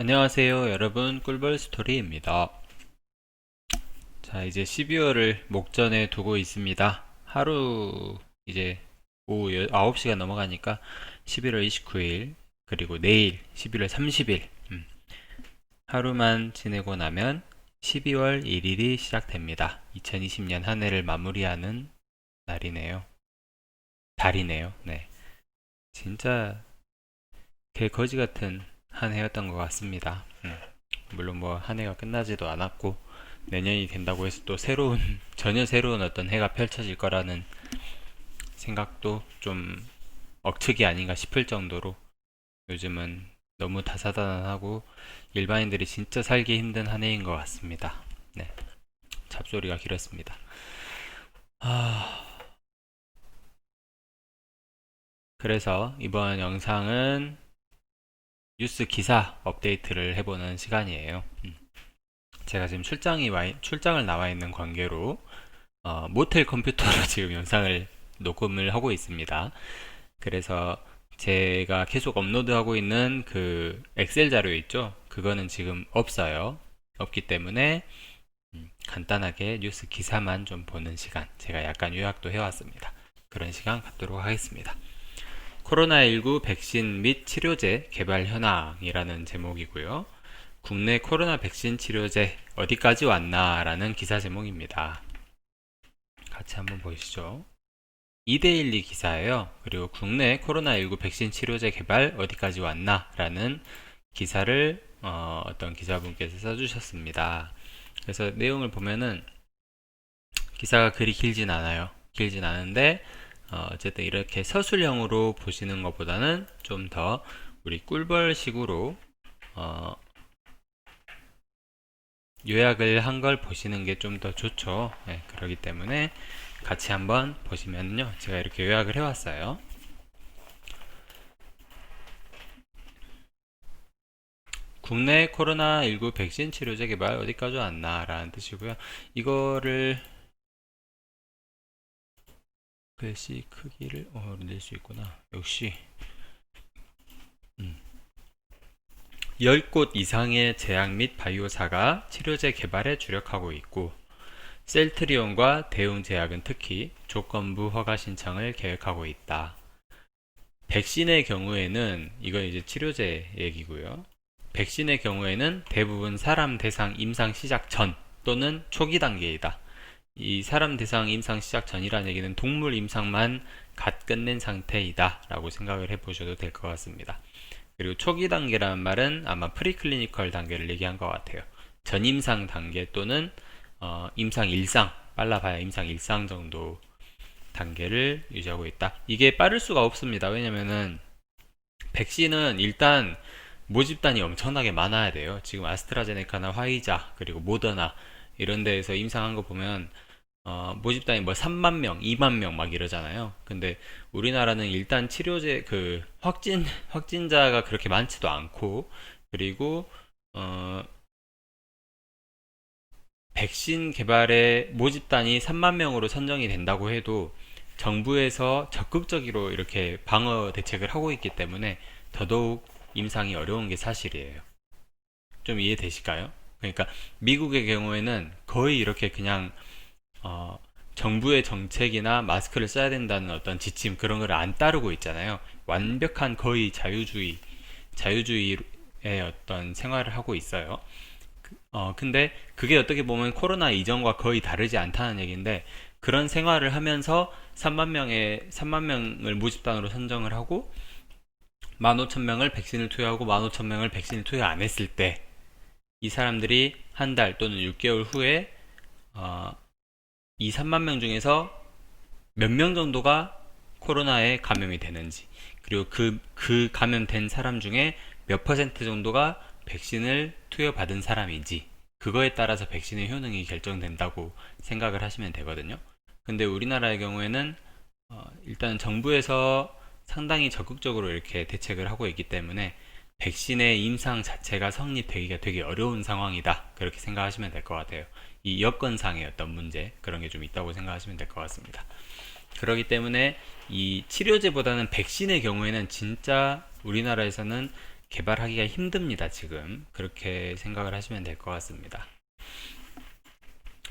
안녕하세요, 여러분. 꿀벌 스토리입니다. 자, 이제 12월을 목전에 두고 있습니다. 하루 이제 오후 9시가 넘어가니까 11월 29일, 그리고 내일 11월 30일, 음, 하루만 지내고 나면 12월 1일이 시작됩니다. 2020년 한 해를 마무리하는 날이네요. 달이네요. 네. 진짜 개 거지 같은 한 해였던 것 같습니다. 음, 물론 뭐 한 해가 끝나지도 않았고 내년이 된다고 해서 또 새로운 전혀 새로운 어떤 해가 펼쳐질 거라는 생각도 좀 억측이 아닌가 싶을 정도로 요즘은 너무 다사다난하고 일반인들이 진짜 살기 힘든 한 해인 것 같습니다. 네, 잡소리가 길었습니다. 아, 그래서 이번 영상은 뉴스 기사 업데이트를 해보는 시간이에요. 음. 제가 지금 출장이 와, 있- 출장을 나와 있는 관계로 어, 모텔 컴퓨터로 지금 영상을 녹음을 하고 있습니다. 그래서 제가 계속 업로드하고 있는 그 엑셀 자료 있죠? 그거는 지금 없어요. 없기 때문에 음, 간단하게 뉴스 기사만 좀 보는 시간, 제가 약간 요약도 해왔습니다. 그런 시간 갖도록 하겠습니다. 코로나19 백신 및 치료제 개발 현황이라는 제목이고요. 국내 코로나 백신 치료제 어디까지 왔나라는 기사 제목입니다. 같이 한번 보시죠. 2대12 기사예요. 그리고 국내 코로나19 백신 치료제 개발 어디까지 왔나라는 기사를 어, 떤 기자분께서 써주셨습니다. 그래서 내용을 보면은 기사가 그리 길진 않아요. 길진 않은데 어, 어쨌든 이렇게 서술형으로 보시는 것보다는 좀 더 우리 꿀벌식으로 어, 요약을 한 걸 보시는 게 좀 더 좋죠. 네, 그렇기 때문에 같이 한번 보시면요. 제가 이렇게 요약을 해왔어요. 국내 코로나19 백신 치료제 개발 어디까지 왔나 라는 뜻이고요. 이거를 글씨 크기를 어, 낼 수 있구나. 역시 음. 10곳 이상의 제약 및 바이오사가 치료제 개발에 주력하고 있고 셀트리온과 대웅제약은 특히 조건부 허가 신청을 계획하고 있다. 백신의 경우에는 이건 이제 치료제 얘기고요. 백신의 경우에는 대부분 사람 대상 임상 시작 전 또는 초기 단계이다. 이 사람 대상 임상 시작 전이라는 얘기는 동물 임상만 갓 끝낸 상태이다 라고 생각을 해보셔도 될 것 같습니다. 그리고 초기 단계라는 말은 아마 프리클리니컬 단계를 얘기한 것 같아요. 전임상 단계 또는 어, 임상 일상 빨라봐야 임상 일상 정도 단계를 유지하고 있다. 이게 빠를 수가 없습니다. 왜냐면은 백신은 일단 모집단이 엄청나게 많아야 돼요. 지금 아스트라제네카나 화이자 그리고 모더나 이런 데에서 임상한 거 보면 어, 모집단이 뭐 3만 명, 2만 명 막 이러잖아요. 근데 우리나라는 일단 치료제 그 확진 확진자가 그렇게 많지도 않고 그리고 어, 백신 개발의 모집단이 3만 명으로 선정이 된다고 해도 정부에서 적극적으로 이렇게 방어 대책을 하고 있기 때문에 더더욱 임상이 어려운 게 사실이에요. 좀 이해되실까요? 그러니까 미국의 경우에는 거의 이렇게 그냥 어, 정부의 정책이나 마스크를 써야 된다는 어떤 지침 그런 걸 안 따르고 있잖아요. 완벽한 거의 자유주의, 자유주의의 어떤 생활을 하고 있어요. 그- 어, 근데 그게 어떻게 보면 코로나 이전과 거의 다르지 않다는 얘기인데 그런 생활을 하면서 3만 명의 3만 명을 모집단으로 선정을 하고 15,000명을 백신을 투여하고 15,000명을 백신을 투여 안 했을 때 이 사람들이 한 달 또는 6개월 후에 어, 이 3만 명 중에서 몇 명 정도가 코로나에 감염이 되는지, 그리고 그, 그 감염된 사람 중에 몇 퍼센트 정도가 백신을 투여받은 사람인지, 그거에 따라서 백신의 효능이 결정된다고 생각을 하시면 되거든요. 근데 우리나라의 경우에는, 어, 일단 정부에서 상당히 적극적으로 이렇게 대책을 하고 있기 때문에 백신의 임상 자체가 성립되기가 되게 어려운 상황이다. 그렇게 생각하시면 될 것 같아요. 이 여건상의 어떤 문제 그런 게 좀 있다고 생각하시면 될 것 같습니다. 그렇기 때문에 이 치료제보다는 백신의 경우에는 진짜 우리나라에서는 개발하기가 힘듭니다, 지금. 그렇게 생각을 하시면 될 것 같습니다.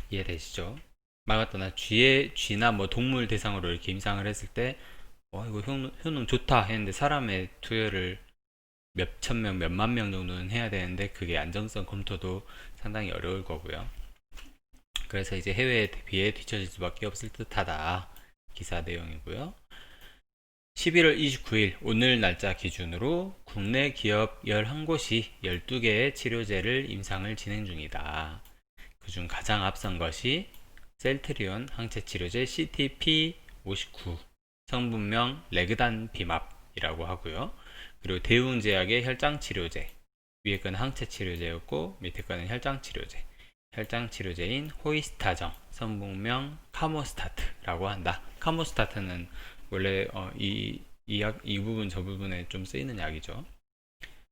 이해되시죠? 말 맞다, 나 쥐의, 쥐나 뭐 동물 대상으로 이렇게 임상을 했을 때, 와, 이거 효능, 효능 좋다 했는데 사람의 투여를 몇 천 명, 몇만 명 정도는 해야 되는데 그게 안정성 검토도 상당히 어려울 거고요. 그래서 이제 해외에 비해 뒤처질 수밖에 없을 듯하다. 기사 내용이고요. 11월 29일 오늘 날짜 기준으로 국내 기업 11곳이 12개의 치료제를 임상을 진행 중이다. 그중 가장 앞선 것이 셀트리온 항체 치료제 CTP59 성분명 레그단 비맙이라고 하고요. 그리고 대웅제약의 혈장 치료제 위에 건 항체 치료제였고 밑에 거는 혈장 치료제 혈장 치료제인 호이스타정 성분명 카모스타트라고 한다. 카모스타트는 원래 어, 이, 이, 약, 이 부분 저 부분에 좀 쓰이는 약이죠.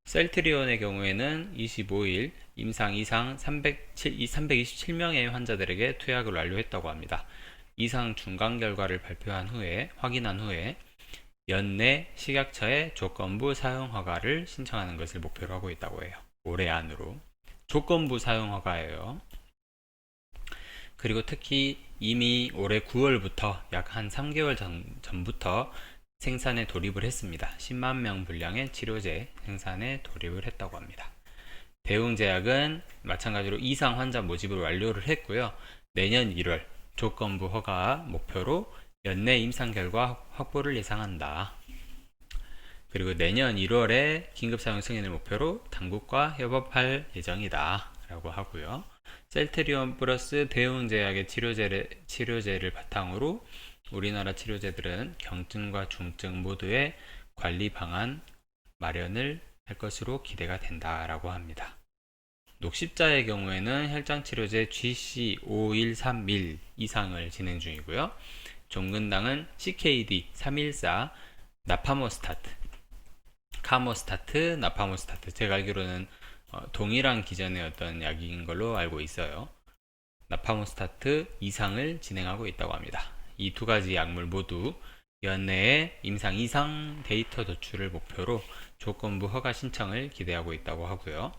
셀트리온의 경우에는 25일 임상 이상 307, 327명의 환자들에게 투약을 완료했다고 합니다. 이상 중간 결과를 발표한 후에 확인한 후에 연내 식약처에 조건부 사용 허가를 신청하는 것을 목표로 하고 있다고 해요. 올해 안으로. 조건부 사용 허가예요. 그리고 특히 이미 올해 9월부터 약 한 3개월 전, 전부터 생산에 돌입을 했습니다. 10만 명 분량의 치료제 생산에 돌입을 했다고 합니다. 대웅제약은 마찬가지로 이상 환자 모집을 완료를 했고요. 내년 1월 조건부 허가 목표로 연내 임상 결과 확보를 예상한다. 그리고 내년 1월에 긴급 사용 승인을 목표로 당국과 협업할 예정이다. 라고 하고요. 셀트리온 플러스 대웅제약의 치료제를, 치료제를 바탕으로 우리나라 치료제들은 경증과 중증 모두의 관리 방안 마련을 할 것으로 기대가 된다라고 합니다. 녹십자의 경우에는 혈장 치료제 GC5131 이상을 진행 중이고요. 종근당은 CKD 314 나파모스타트 카모스타트 나파모스타트 제가 알기로는 어, 동일한 기전의 어떤 약인 걸로 알고 있어요. 나파모스타트 이상을 진행하고 있다고 합니다. 이 두 가지 약물 모두 연내에 임상 이상 데이터 도출을 목표로 조건부 허가 신청을 기대하고 있다고 하고요.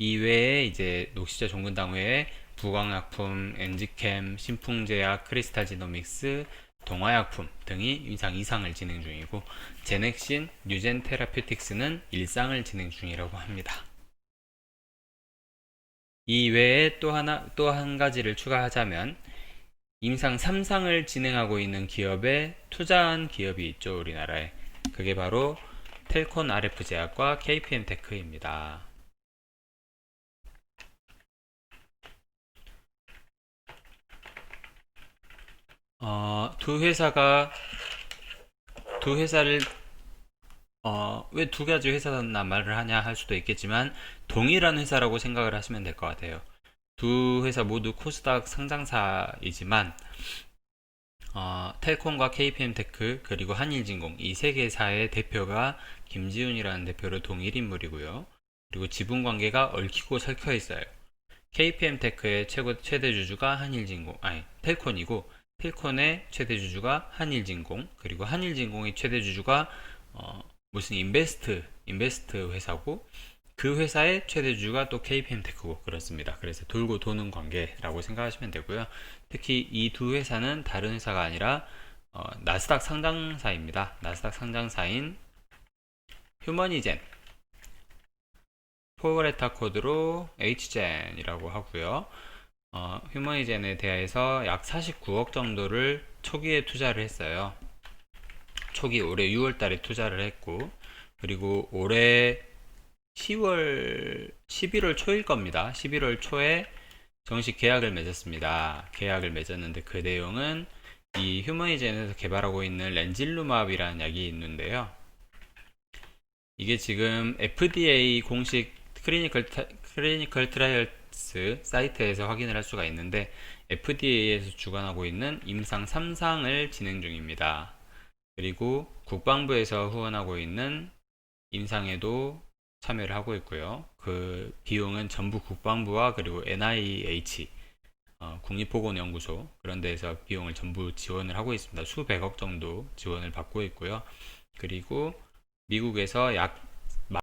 이외에 이제 녹시자 종근당 외에 부광약품, 엔지캠, 신풍제약, 크리스탈지노믹스, 동화약품 등이 임상 이상을 진행 중이고 제넥신, 뉴젠 테라퓨틱스는 일상을 진행 중이라고 합니다. 이 외에 또 하나 또 한 가지를 추가하자면 임상 3상을 진행하고 있는 기업에 투자한 기업이 있죠 우리나라에 그게 바로 텔콘 RF 제약과 KPM 테크입니다. 어, 두 회사가 두 회사를 어, 왜 두 가지 회사나 말을 하냐 할 수도 있겠지만 동일한 회사라고 생각을 하시면 될 것 같아요. 두 회사 모두 코스닥 상장사이지만 어, 텔콤과 KPM테크 그리고 한일진공 이 세 개사의 대표가 김지훈이라는 대표로 동일 인물이고요. 그리고 지분 관계가 얽히고 설켜 있어요. KPM테크의 최고 최대 주주가 한일진공 아니 텔콘이고 텔콘의 최대 주주가 한일진공 그리고 한일진공의 최대 주주가 어, 무슨 인베스트 인베스트 회사고 그 회사의 최대 주주가 또 KPM테크고 그렇습니다. 그래서 돌고 도는 관계라고 생각하시면 되고요. 특히 이 두 회사는 다른 회사가 아니라 어, 나스닥 상장사입니다. 나스닥 상장사인 휴머니젠 포그레타 코드로 H젠이라고 하고요. 어, 휴머니젠에 대해서 약 49억 정도를 초기에 투자를 했어요. 초기 올해 6월 달에 투자를 했고, 그리고 올해 10월, 11월 초일 겁니다. 11월 초에 정식 계약을 맺었습니다. 계약을 맺었는데 그 내용은 이 휴머니젠에서 개발하고 있는 렌질루맙이라는 약이 있는데요. 이게 지금 FDA 공식 클리니컬, 타, 클리니컬 트라이얼 스 사이트에서 확인을 할 수가 있는데 FDA에서 주관하고 있는 임상 3상을 진행 중입니다. 그리고 국방부에서 후원하고 있는 임상에도 참여를 하고 있고요. 그 비용은 전부 국방부와 그리고 NIH 어, 국립보건연구소 그런 데에서 비용을 전부 지원을 하고 있습니다. 수백억 정도 지원을 받고 있고요. 그리고 미국에서 약